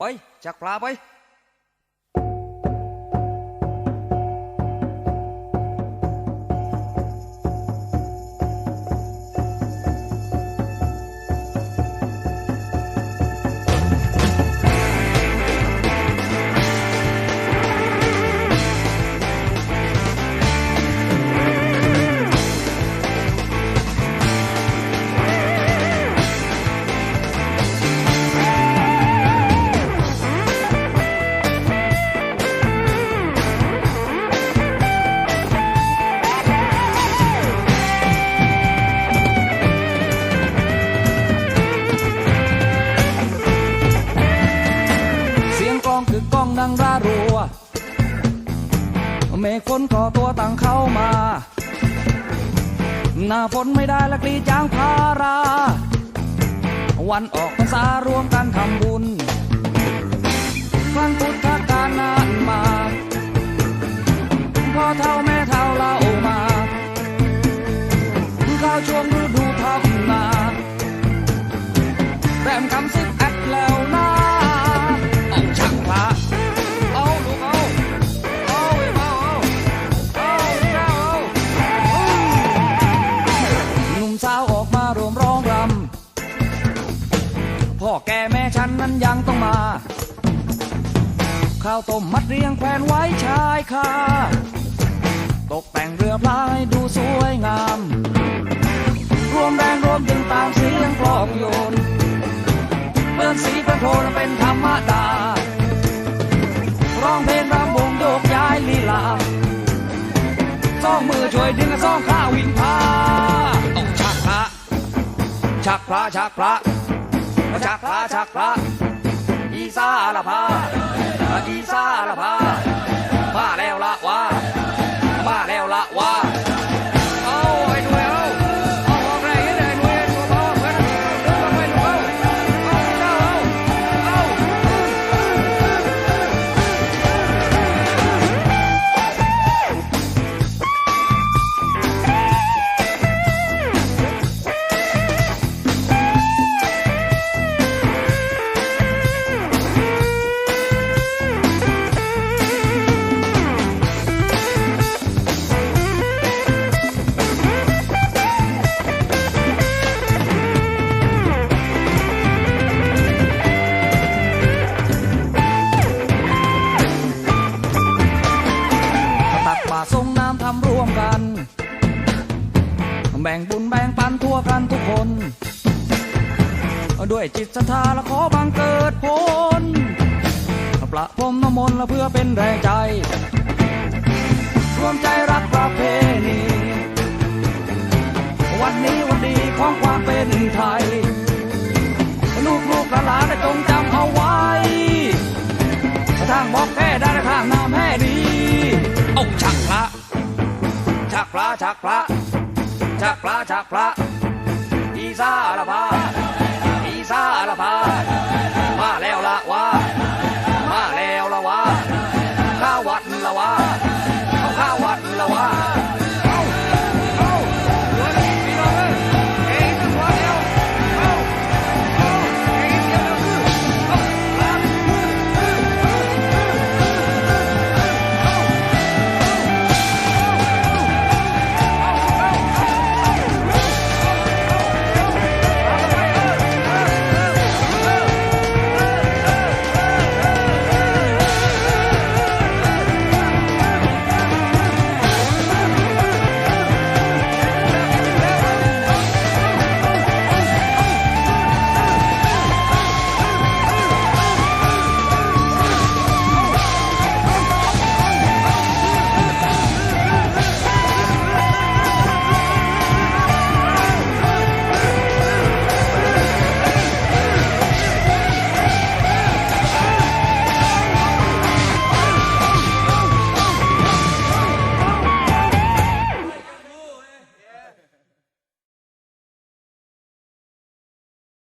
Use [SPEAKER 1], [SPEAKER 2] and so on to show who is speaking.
[SPEAKER 1] ไปจักปลาไป เมฆฝนก่อตัวต่างเข้ามา หน้าฝนไม่ได้ละกรีจางพารา วันออกพรรษารวมกันทำบุญครั้ง พ่อแก่แม่ฉันนั้นยังต้องมา ข้าวต้มมัดเรียงแขวนไว้ชายคาตกแต่งเรือพลายดูสวยงาม รวมแรงรวมดึงตามเสียงกลองโยนเมื่อสีประโทนเป็นธรรมดา ร้องเพลงรำวงโยกย้ายลีลาสองมือช่วยดึงสองข้าวิ่งพาต้องชักพระชักพระชักพระ ชักพระชักพาตรส่งน้ำทำร่วมกัน แบ่งบุญแบ่งปันทั่วกันทุกคน ด้วยจิตศรัทธาและขอบังเกิดผลประพรมน้ำมนต์และเพื่อเป็นแรงใจ รวมใจรัก ระชักพระชักพระชักพระอีสาละพาอีสาละพามาแล้วละว่า